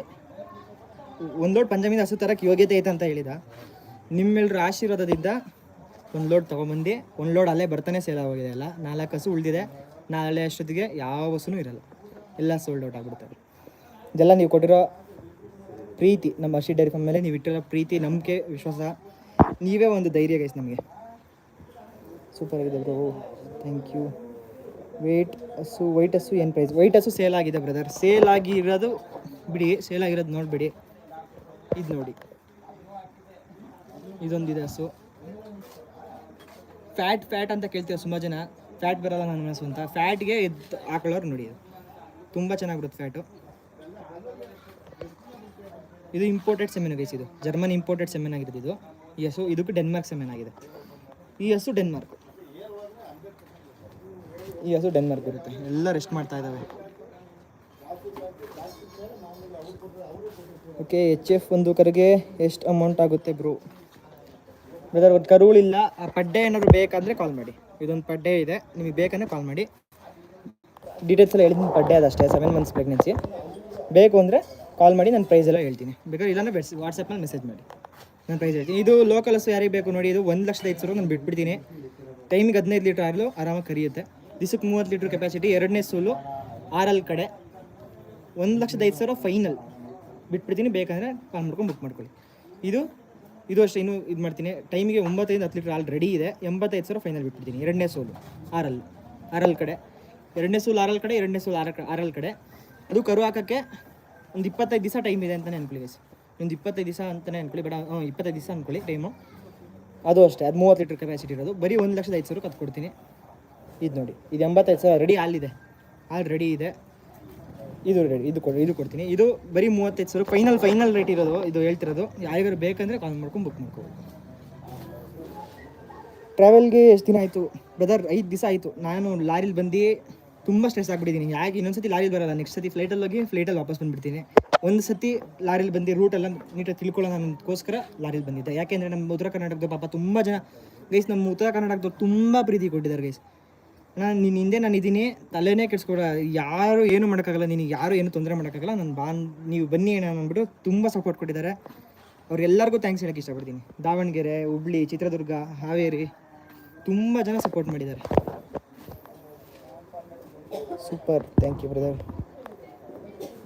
ಒಂದು ಲೋಡ್ ಪಂಚಮಿ ಹಸು ತರಕ್ಕೆ ಯೋಗ್ಯತೆ ಐತೆ ಅಂತ ಹೇಳಿದ. ನಿಮ್ಮೆಲ್ಲರ ಆಶೀರ್ವಾದದಿಂದ ಒಂದು ಲೋಡ್ ತೊಗೊಂಬಂದು, ಒಂದು ಲೋಡ್ ಅಲ್ಲೇ ಬರ್ತಾನೆ ಸೇಲ್ ಆಗೋಗಿದೆ ಎಲ್ಲ. ನಾಲ್ಕು ಹಸು ಉಳಿದಿದೆ. ನಾಳೆ ಅಷ್ಟೊತ್ತಿಗೆ ಯಾವ ಹಸುನೂ ಇರಲ್ಲ. ಎಲ್ಲ ಸೋಲ್ಡ್ ಔಟ್ ಆಗ್ಬಿಡ್ತಾರೆ ಇದೆಲ್ಲ ನೀವು ಕೊಟ್ಟಿರೋ ಪ್ರೀತಿ, ನಮ್ಮ ಹಸಿ ಡೈರಿ ಫಾರ್ಮ್ ಮೇಲೆ ನೀವು ಇಟ್ಟಿರೋ ಪ್ರೀತಿ, ನಂಬಿಕೆ, ವಿಶ್ವಾಸ, ನೀವೇ ಒಂದು ಧೈರ್ಯ ಗೈಸ್ ನಮಗೆ. ಸೂಪರ್ ಆಗಿದೆ ಬ್ರೋ ಥ್ಯಾಂಕ್ ಯು ವೇಟ್ ಹಸು ವೈಟ್ ಹಸು ಏನು ಪ್ರೈಸ್ ವೈಟ್ ಹಸು ಸೇಲ್ ಆಗಿದೆ ಬ್ರದರ್ ಸೇಲ್ ಆಗಿರೋದು ಬಿಡಿ ಸೇಲ್ ಆಗಿರೋದು ನೋಡಿಬಿಡಿ. ಇದು ನೋಡಿ. ಇದೊಂದಿದೆ ಹಸು. ಫ್ಯಾಟ್ ಫ್ಯಾಟ್ ಅಂತ ಕೇಳ್ತೀವಿ ಸುಮಾರು ಜನ? ಫ್ಯಾಟ್ ಬರಲ್ಲ ನನ್ನ ಮನಸ್ಸು ಅಂತ. ಫ್ಯಾಟ್ಗೆ ಇದು ಹಾಕೊಳ್ಳೋರು ನೋಡಿ ಇದು. ತುಂಬ ಚೆನ್ನಾಗಿ ಬರುತ್ತೆ ಫ್ಯಾಟು. ಇದು ಇಂಪೋರ್ಟೆಡ್ ಸೆಮೆನ್ ಗೈಸ್ ಇದು. ಜರ್ಮನ್ ಇಂಪೋರ್ಟೆಡ್ ಸೆಮೆನ್ ಆಗಿರೋದು ಇದು. ಈ ಹಸು ಇದಕ್ಕೆ ಡೆನ್ಮಾರ್ಕ್ ಸೆಮೆನ್ ಆಗಿದೆ. ಈ ಹಸು ಡೆನ್ಮಾರ್ಕ್ ಈ ಹಸು ಡೆನ್ಮಾರ್ಕ್ ಬರುತ್ತೆ. ಎಲ್ಲ ರೆಸ್ಟ್ ಮಾಡ್ತಾ ಇದ್ದಾವೆ ಓಕೆ ಎಚ್ ಎಫ್ ಒಂದು ಕರಿಗೆ ಎಷ್ಟು ಅಮೌಂಟ್ ಆಗುತ್ತೆ ಬ್ರೋ ಬ್ರದರ್ ಒಂದು ಕರುಗಳಿಲ್ಲ ಆ ಪಡ್ಡೆ ಏನಾದ್ರು ಬೇಕಾದರೆ ಕಾಲ್ ಮಾಡಿ. ಇದೊಂದು ಪಡ್ಡೆ ಇದೆ. ನಿಮಗೆ ಬೇಕಂದ್ರೆ ಕಾಲ್ ಮಾಡಿ. ಡೀಟೇಲ್ಸ್ ಎಲ್ಲ ಹೇಳಿದ್ದೀನಿ. ಪಡ್ಡೆ ಅದಷ್ಟೇ ಸೆವೆನ್ ಮಂತ್ಸ್ ಪ್ರೆಗ್ನೆನ್ಸಿ ಬೇಕು ಅಂದರೆ ಕಾಲ್ ಮಾಡಿ, ನಾನು ಪ್ರೈಸ್ ಎಲ್ಲ ಹೇಳ್ತೀನಿ. ಬೇಕಾದ್ರೆ ಇಲ್ಲಾಂದ್ರೆ ಬೆಡ್ಸಿ ವಾಟ್ಸಪ್ಪಲ್ಲಿ ಮೆಸೇಜ್ ಮಾಡಿ. ನಾನು ಪ್ರೈಸ್ ಹೇಳ್ತೀನಿ. ಇದು ಲೋಕಲ್ ಹಸು ಯಾರಿಗೆ ಬೇಕು ನೋಡಿ, ಇದು ಒಂದು ಲಕ್ಷದ ಐದು ಸಾವಿರ ನಾನು ಬಿಟ್ಬಿಡ್ತೀನಿ. ಟೈಮಿಗೆ ಹದಿನೈದು ಲೀಟ್ರ್ ಆಗಲು ಆರಾಮಾಗಿ ಕರಿಯುತ್ತೆ. ದಿಸಕ್ಕೆ ಮೂವತ್ತು ಲೀಟ್ರ್ ಕೆಪಾಸಿಟಿ ಎರಡನೇ ಸೂಲು ಆರಲ್ಲಿ ಕಡೆ. ಒಂದು ಲಕ್ಷದ ಐದು ಸಾವಿರ ಫೈನಲ್ ಬಿಟ್ಬಿಡ್ತೀನಿ, ಬೇಕಂದರೆ ಕಾಲ್ ಮಾಡ್ಕೊಂಡು ಬುಕ್ ಮಾಡ್ಕೊಳ್ಳಿ. ಇದು ಇದು ಅಷ್ಟೇ, ಇನ್ನೂ ಇದು ಮಾಡ್ತೀನಿ. ಟೈಮಿಗೆ ಒಂಬತ್ತೈದು ಹತ್ತು ಲೀಟ್ರ್ ಆಲ್ರೆಡಿ ರೆಡಿ ಇದೆ. ಎಂಬತ್ತೈದು ಸಾವಿರ ಫೈನಲ್ ಬಿಟ್ಬಿಡ್ತೀನಿ. ಎರಡನೇ ಸೋಲು, ಆರಲ್ ಆರಲ್ ಕಡೆ. ಎರಡನೇ ಸೋಲು ಆರಲ್ ಕಡೆ, ಎರಡನೇ ಸೋಲು ಆರ ಆರಲ್ ಕಡೆ. ಅದು ಕರು ಹಾಕೋಕ್ಕೆ ಒಂದು ಇಪ್ಪತ್ತೈದು ದಿವಸ ಟೈಮ್ ಇದೆ ಅಂತಲೇ ಅನ್ಕೊಳ್ಳಿ. ಒಂದು ಇಪ್ಪತ್ತೈದು ದಿವಸ ಅಂತಲೇ ಅನ್ಕೊಳ್ಳಿ, ಬೇಡ ಹಾಂ ಇಪ್ಪತ್ತೈದು ದಿವಸ ಅನ್ಕೊಳ್ಳಿ ಟೈಮು ಅದು ಅಷ್ಟೇ, ಅದು ಮೂವತ್ತು ಲೀಟ್ರ್ ಕೆಪಾಸಿಟಿ ಇರೋದು. ಬರೀ ಒಂದು ಲಕ್ಷದ ಐದು ಸಾವಿರ ಕತ್ಕೊಡ್ತೀನಿ ಇದು ನೋಡಿ, ಇದು ಎಂಬತ್ತೈದು ಸಾವಿರ ರೆಡಿ ಹಾಲಿದೆ. ಹಾಲು ರೆಡಿ ಇದೆ. ಇದು ರೆಡಿ ಇದು ಕೊಡಿ, ಇದು ಕೊಡ್ತೀನಿ. ಇದು ಬರೀ ಮೂವತ್ತೈದು ಸಾವಿರ. ಫೈನಲ್ ಫೈನಲ್ ರೇಟ್ ಇರೋದು, ಇದು ಹೇಳ್ತಿರೋದು. ಯಾರಿಗಾರು ಬೇಕಂದರೆ ಕಾಲ್ ಮಾಡ್ಕೊಂಡು ಬುಕ್ ಮಾಡ್ಕೋ. ಟ್ರಾವೆಲ್ಗೆ ಎಷ್ಟು ದಿನ ಆಯಿತು? ಬ್ರದರ್ ಐದು ದಿವಸ ಆಯಿತು. ನಾನು ಲಾರಿಲಿ ಬಂದು ತುಂಬ ಸ್ಟ್ರೆಸ್ ಆಗಿಬಿಟ್ಟಿದ್ದೀನಿ. ಯಾಕೆ ಇನ್ನೊಂದು ಸತಿ ಲಾರಿಲಿ ಬರೋಲ್ಲ. ನೆಕ್ಸ್ಟ್ ಸತಿ ಫ್ಲೈಟಲ್ಲಿ ಹೋಗಿ ಫ್ಲೈಟಲ್ಲಿ ವಾಪಸ್ ಬಂದುಬಿಡ್ತೀನಿ. ಒಂದು ಸತಿ ಲಾರಿಲಿ ಬಂದು ರೂಟೆಲ್ಲ ನೀಟಾಗಿ ತಿಳ್ಕೊಳ್ಳೋಣ ಅನ್ನೋದಕ್ಕೋಸ್ಕರ ಲಾರಿಲಿ ಬಂದಿದ್ದೆ. ಯಾಕೆಂದರೆ ನಮ್ಮ ಉತ್ತರ ಕರ್ನಾಟಕದ ಪಾಪ ತುಂಬ ಜನ ಗೈಸ್ ನಮ್ಮ ಉತ್ತರ ಕರ್ನಾಟಕದವ್ರು ತುಂಬ ಪ್ರೀತಿ ಕೊಟ್ಟಿದ್ದಾರೆ ಗೈಸ್ ನಾನು ನಿನ್ನ ಹಿಂದೆ ನಾನು ಇದ್ದೀನಿ ತಲೆನೇ ಕೆಡ್ಸ್ಕೊಡ ಯಾರು ಏನು ಮಾಡೋಕ್ಕಾಗಲ್ಲ, ನಿನಗೆ ಯಾರು ಏನು ತೊಂದರೆ ಮಾಡೋಕ್ಕಾಗಲ್ಲ, ನಾನು ಬಾ ನೀವು ಬನ್ನಿ ಅಣ್ಣ ಅಂದ್ಬಿಟ್ಟು ತುಂಬ ಸಪೋರ್ಟ್ ಕೊಟ್ಟಿದ್ದಾರೆ. ಅವ್ರೆಲ್ಲರಿಗೂ ಥ್ಯಾಂಕ್ಸ್ ಹೇಳಕ್ಕೆ ಇಷ್ಟಪಡ್ತೀನಿ. ದಾವಣಗೆರೆ, ಹುಬ್ಳಿ, ಚಿತ್ರದುರ್ಗ, ಹಾವೇರಿ ತುಂಬ ಜನ ಸಪೋರ್ಟ್ ಮಾಡಿದ್ದಾರೆ. ಸೂಪರ್ ಥ್ಯಾಂಕ್ ಯು ಬ್ರದರ್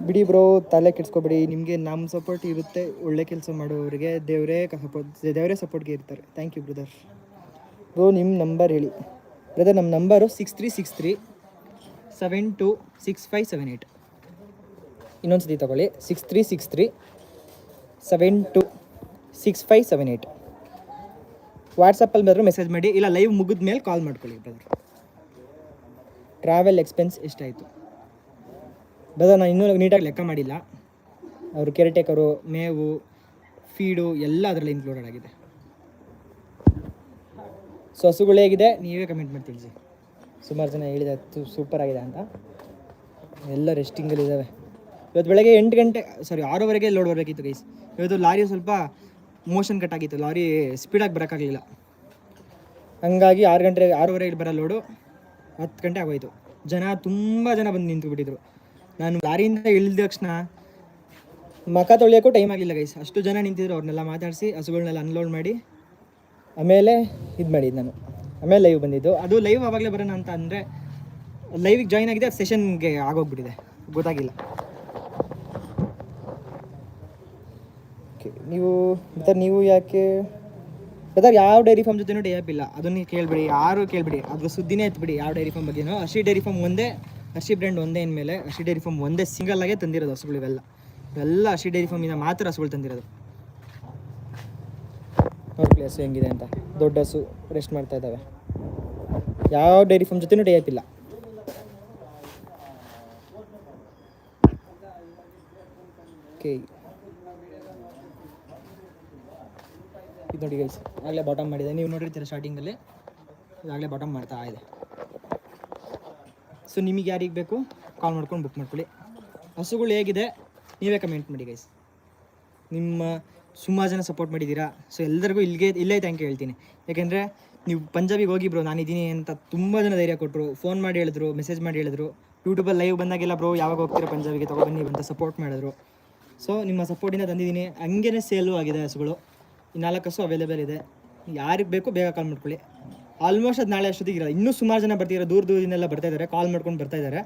ಬಿಡಿ ಬ್ರೋ ತಲೆ ಕೆಡ್ಸ್ಕೊಬೇಡಿ. ನಿಮಗೆ ನಮ್ಮ ಸಪೋರ್ಟ್ ಇರುತ್ತೆ. ಒಳ್ಳೆ ಕೆಲಸ ಮಾಡೋರಿಗೆ ದೇವರೇ ಸಪೋರ್ಟ್ ದೇವರೇ ಸಪೋರ್ಟ್ಗೆ ಇರ್ತಾರೆ. ಥ್ಯಾಂಕ್ ಯು ಬ್ರದರ್ ಬ್ರೋ ನಿಮ್ಮ ನಂಬರ್ ಹೇಳಿ. ಬ್ರದರ್ ನಮ್ಮ number six three six three seven two six five seven eight ಇನ್ನೊಂದು ಸತಿ ತಗೊಳ್ಳಿ. Six three six three seven two six five seven eight ವಾಟ್ಸಪ್ಪಲ್ಲಿ ಬಂದರೂ ಮೆಸೇಜ್ ಮಾಡಿ, ಇಲ್ಲ ಲೈವ್ ಮುಗಿದ ಮೇಲೆ ಕಾಲ್ ಮಾಡ್ಕೊಳ್ಳಿ ಬ್ರದರ್ ಟ್ರಾವೆಲ್ ಎಕ್ಸ್ಪೆನ್ಸ್ ಎಷ್ಟಾಯಿತು? ಬ್ರದರ್ ನಾನು ಇನ್ನೂ ನೀಟಾಗಿ ಲೆಕ್ಕ ಮಾಡಿಲ್ಲ. ಅವರು ಕೇರ್ಟೇಕರು ಮೇವು ಫೀಡು ಎಲ್ಲ ಅದರಲ್ಲಿ ಇನ್ಕ್ಲೂಡೆಡ್ ಆಗಿದೆ. ಸೊ ಹಸುಗಳು ಹೇಗಿದೆ ನೀವೇ ಕಮೆಂಟ್ ಮಾಡಿ ತಿಳಿಸಿ ಸುಮಾರು ಜನ ಹೇಳಿದೆ ಸೂಪರ್ ಆಗಿದೆ ಅಂತ. ಎಲ್ಲ ರೆಸ್ಟಿಂಗಲ್ಲಿ ಇದ್ದಾವೆ ಇವತ್ತು ಬೆಳಗ್ಗೆ ಎಂಟು ಗಂಟೆ ಸಾರಿ ಆರೂವರೆಗೆ ಲೋಡ್ ಬರಬೇಕಿತ್ತು ಗೈಸ್ ಇವತ್ತು ಲಾರಿ ಸ್ವಲ್ಪ ಮೋಷನ್ ಕಟ್ ಆಗಿತ್ತು, ಲಾರಿ ಸ್ಪೀಡಾಗಿ ಬರೋಕ್ಕಾಗಲಿಲ್ಲ. ಹಂಗಾಗಿ ಆರು ಗಂಟೆ, ಆರೂವರೆಗೆ ಬರೋ ಲೋಡು ಹತ್ತು ಗಂಟೆ ಆಗೋಯ್ತು. ಜನ ತುಂಬ ಜನ ಬಂದು ನಿಂತು ಬಿಟ್ಟಿದ್ರು. ನಾನು ಲಾರಿಯಿಂದ ಇಳಿದ ತಕ್ಷಣ ಮಖ ತೊಳೆಯೋಕ್ಕೂ ಟೈಮ್ ಆಗಲಿಲ್ಲ ಗೈಸ್ ಅಷ್ಟು ಜನ ನಿಂತಿದ್ರು, ಅವ್ರನ್ನೆಲ್ಲ ಮಾತಾಡಿಸಿ ಹಸುಗಳನ್ನೆಲ್ಲ ಅನ್ಲೋಡ್ ಮಾಡಿ. ಆಮೇಲೆ ಇದು ಮಾಡಿದ್ದು ನಾನು. ಆಮೇಲೆ ಲೈವ್ ಬಂದಿದ್ದು. ಅದು ಲೈವ್ ಆವಾಗಲೇ ಬರೋಣ ಅಂತ ಅಂದರೆ ಲೈವಿಗೆ ಜಾಯ್ನ್ ಆಗಿದೆ ಸೆಷನ್ಗೆ ಆಗೋಗ್ಬಿಟ್ಟಿದೆ. ಗೊತ್ತಾಗಿಲ್ಲ. ಓಕೆ ನೀವು ಮತ್ತೆ ನೀವು ಯಾಕೆ ಬ್ರದರ್ ಯಾವ ಡೈರಿ ಫಾರ್ಮ್ ಜೊತೆನೂ ಡೇ ಇಲ್ಲ. ಅದನ್ನ ಕೇಳಿಬಿಡಿ, ಯಾರು ಕೇಳಿಬಿಡಿ. ಅದ್ರ ಸುದ್ದಿನೇ ಎತ್ಬಿಡಿ, ಯಾವ ಡೈರಿ ಫಾರ್ಮ್ ಬಗ್ಗೆನೋ. ಹರ್ಷಿ ಡೈರಿ ಫಾರ್ಮ್ ಒಂದೇ, ಹರ್ಷಿ ಬ್ರ್ಯಾಂಡ್ ಒಂದೇ ಮೇಲೆ ಹರ್ಷಿ ಡೈರಿ ಫಾರ್ಮ್ ಒಂದೇ ಸಿಂಗಲ್ ಆಗೇ ತಂದಿರೋದು ಹಸುಗಳು ಇವೆಲ್ಲ ಇವೆಲ್ಲ ಹರ್ಷಿ ಡೈರಿ ಫಾರ್ಮಿಂದ ಮಾತ್ರ ಹಸುಗಳು ತಂದಿರೋದು. ಹಸು ಹೆಂಗಿದೆ ಅಂತ ದೊಡ್ಡ ಹಸು ರೆಸ್ಟ್ ಮಾಡ್ತಾ ಇದ್ದಾವೆ. ಯಾವ ಡೈರಿ ಫಾರ್ಮ್ ಜೊತೆನೂ ಡೇ ಇಲ್ಲ. ಓಕೆ ಇದು ನೋಡಿ ಗೈಸ್ ಆಗಲೇ ಬಾಟಮ್ ಮಾಡಿದೆ. ನೀವು ನೋಡಿರ್ತೀರ ಸ್ಟಾರ್ಟಿಂಗಲ್ಲಿ ಆಗಲೇ ಬಾಟಮ್ ಮಾಡ್ತಾ ಇದೆ. ಸೊ ನಿಮಗೆ ಯಾರಿಗೆ ಬೇಕು ಕಾಲ್ ಮಾಡ್ಕೊಂಡು ಬುಕ್ ಮಾಡ್ಕೊಳ್ಳಿ. ಹಸುಗಳು ಹೇಗಿದೆ, ನೀವೇ ಕಮೆಂಟ್ ಮಾಡಿ ಗೈಸ್ ನಿಮ್ಮ ಸುಮಾರು ಜನ ಸಪೋರ್ಟ್ ಮಾಡಿದ್ದೀರಾ ಸೊ ಎಲ್ಲರಿಗೂ ಇಲ್ಲಿಗೆ ಇಲ್ಲೇ ಥ್ಯಾಂಕ್ ಯು ಹೇಳ್ತೀನಿ ಯಾಕೆಂದರೆ ನೀವು ಪಂಜಾಬಿಗೆ ಹೋಗಿ ಬ್ರೋ ನಾನಿದ್ದೀನಿ ಅಂತ ತುಂಬ ಜನ ಧೈರ್ಯ ಕೊಟ್ಟರು ಫೋನ್ ಮಾಡಿ ಹೇಳಿದ್ರು ಮೆಸೇಜ್ ಮಾಡಿ ಹೇಳಿದ್ರು. ಯೂಟ್ಯೂಬಲ್ಲಿ ಲೈವ್ ಬಂದಾಗೆಲ್ಲ ಬ್ರೋ ಯಾವಾಗ ಹೋಗ್ತೀರಾ ಪಂಜಾಬಿಗೆ ತೊಗೊಬನ್ನಿ ಅಂತ ಸಪೋರ್ಟ್ ಮಾಡಿದ್ರು. ಸೊ ನಿಮ್ಮ ಸಪೋರ್ಟಿಂದ ತಂದಿದ್ದೀನಿ. ಹಂಗೇನೆ ಸೇಲು ಆಗಿದೆ ಹಸುಗಳು. ಈ ನಾಲ್ಕು ಹಸು ಅವೈಲೇಬಲ್ ಇದೆ. ಯಾರಿಗೆ ಬೇಕು ಬೇಗ ಕಾಲ್ ಮಾಡ್ಕೊಳ್ಳಿ. ಆಲ್ಮೋಸ್ಟ್ ಅದು ನಾಳೆ ಅಷ್ಟೊತ್ತಿಗೆ ಇರೋ ಇನ್ನೂ ಸುಮಾರು ಜನ ಬರ್ತಿದ್ದಾರೆ ದೂರ ದೂರದಿಂದೆಲ್ಲ ಬರ್ತಾ ಇದ್ದಾರೆ ಕಾಲ್ ಮಾಡ್ಕೊಂಡು ಬರ್ತಾ ಇದ್ದಾರೆ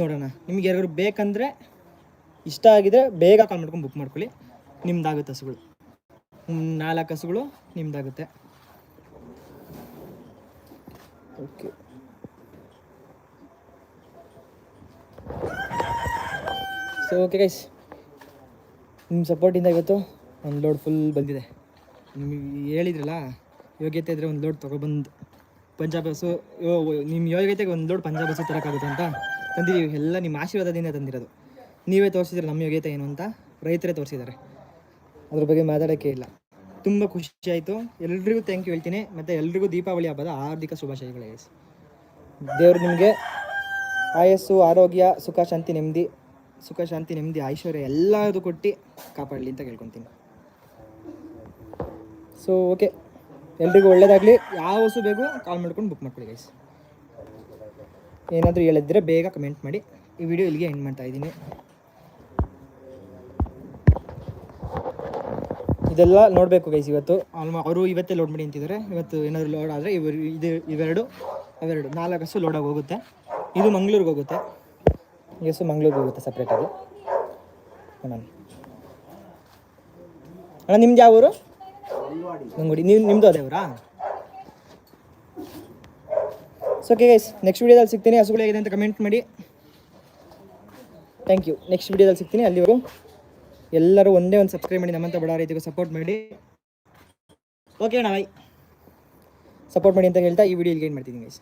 ನೋಡೋಣ. ನಿಮ್ಗೆ ಯಾರಿಗಾರು ಬೇಕಂದರೆ ಇಷ್ಟ ಆಗಿದ್ರೆ ಬೇಗ ಕಾಲ್ ಮಾಡ್ಕೊಂಡು ಬುಕ್ ಮಾಡ್ಕೊಳ್ಳಿ. ನಿಮ್ದಾಗುತ್ತೆ ಹಸುಗಳು. ನಾಲ್ಕು ಹಸುಗಳು ನಿಮ್ದಾಗುತ್ತೆ. ಓಕೆ. ಸೊ ಓಕೆ ಗೈಸ್ ನಿಮ್ಮ ಸಪೋರ್ಟಿಂದ ಇವತ್ತು ಒಂದು ಲೋಡ್ ಫುಲ್ ಬಂದಿದೆ. ನಿಮಗೆ ಹೇಳಿದ್ರಲ್ಲ, ಯೋಗ್ಯತೆ ಇದ್ದರೆ ಒಂದು ಲೋಡ್ ತೊಗೊಬಂದು ಪಂಜಾಬ್ ಬಸ್ಸು ನಿಮ್ಮ ಯೋಗ್ಯತೆಗೆ ಒಂದು ಲೋಡ್ ಪಂಜಾಬ್ ಬಸ್ಸು ತರೋಕ್ಕಾಗುತ್ತೆ ಅಂತ ತಂದಿದ್ದೀವಿ ಎಲ್ಲ ನಿಮ್ಮ ಆಶೀರ್ವಾದದಿಂದ ತಂದಿರೋದು. ನೀವೇ ತೋರಿಸಿದ್ರೆ ನಮ್ಮ ಯೋಗ್ಯತೆ ಏನು ಅಂತ ರೈತರೇ ತೋರಿಸಿದ್ದಾರೆ. ಅದ್ರ ಬಗ್ಗೆ ಮಾತಾಡೋಕ್ಕೆ ಇಲ್ಲ. ತುಂಬ ಖುಷಿ ಆಯಿತು. ಎಲ್ರಿಗೂ ಥ್ಯಾಂಕ್ ಯು ಹೇಳ್ತೀನಿ. ಮತ್ತು ಎಲ್ರಿಗೂ ದೀಪಾವಳಿ ಹಬ್ಬದ ಹಾರ್ದಿಕ ಶುಭಾಶಯಗಳು ಎಸ್ ದೇವರು ನಿಮಗೆ ಆಯಸ್ಸು, ಆರೋಗ್ಯ, ಸುಖ, ಶಾಂತಿ, ನೆಮ್ಮದಿ, ಸುಖ, ಶಾಂತಿ, ನೆಮ್ಮದಿ, ಐಶ್ವರ್ಯ ಎಲ್ಲದು ಕೊಟ್ಟು ಕಾಪಾಡಲಿ ಅಂತ ಕೇಳ್ಕೊತೀನಿ. ಸೊ ಓಕೆ ಎಲ್ರಿಗೂ ಒಳ್ಳೇದಾಗಲಿ. ಯಾವ ವಸ್ತು ಬೇಕು ಕಾಲ್ ಮಾಡ್ಕೊಂಡು ಬುಕ್ ಮಾಡ್ಕೊಳ್ಳಿ ಗೈಸ್ ಏನಾದರೂ ಹೇಳಿದ್ರೆ ಬೇಗ ಕಮೆಂಟ್ ಮಾಡಿ. ಈ ವಿಡಿಯೋ ಇಲ್ಲಿಗೆ ಎಂಡ್ ಮಾಡ್ತಾ ಇದ್ದೀನಿ. ಇದೆಲ್ಲ ನೋಡಬೇಕು ಗೈಸ್ ಇವತ್ತು. ಆಲ್ಮೋ ಅವರು ಇವತ್ತೇ ಲೋಡ್ ಮಾಡಿ ಅಂತಿದ್ದಾರೆ. ಇವತ್ತು ಏನಾದ್ರು ಲೋಡ್ ಆದರೆ ಇವರು ಇದು ಇವೆರಡು ಅವೆರಡು ನಾಲ್ಕು ಹಸು ಲೋಡಾಗಿ ಹೋಗುತ್ತೆ. ಇದು ಮಂಗ್ಳೂರಿಗೆ ಹೋಗುತ್ತೆ. ಹಸು ಮಂಗ್ಳೂರಿಗೆ ಹೋಗುತ್ತೆ ಸಪ್ರೇಟಾಗಿ ಅಣ್ಣ ಅಣ್ಣ ನಿಮ್ದು ಯಾವ ಊರು? ನಂಗುಡಿ ನೀವು ನಿಮ್ಮದು ಅದೇ ಊರಾ? ಸೊ ಓಕೆ ಗೈಸ್ ನೆಕ್ಸ್ಟ್ ವೀಡಿಯೋದಲ್ಲಿ ಸಿಗ್ತೀನಿ. ಹಸುಗಳು ಹೇಗಿದೆ ಅಂತ ಕಮೆಂಟ್ ಮಾಡಿ. ಥ್ಯಾಂಕ್ ಯು ನೆಕ್ಸ್ಟ್ ವೀಡಿಯೋದಲ್ಲಿ ಸಿಗ್ತೀನಿ. ಅಲ್ಲಿವರೆಗೂ. ಎಲ್ಲರೂ ಒಂದೇ ಒಂದು ಸಬ್ಸ್ಕ್ರೈಬ್ ಮಾಡಿ ನಮ್ಮಂತ ಬಡ ರೈತರಿಗೆ ಸಪೋರ್ಟ್ ಮಾಡಿ. ಓಕೆ ಅಣ್ಣ ಬಾಯ್ ಸಪೋರ್ಟ್ ಮಾಡಿ ಅಂತ ಹೇಳ್ತಾ ಈ ವಿಡಿಯೋ ಇಲ್ಲಿ ಏನು ಮಾಡ್ತೀನಿ ಗೈಸ್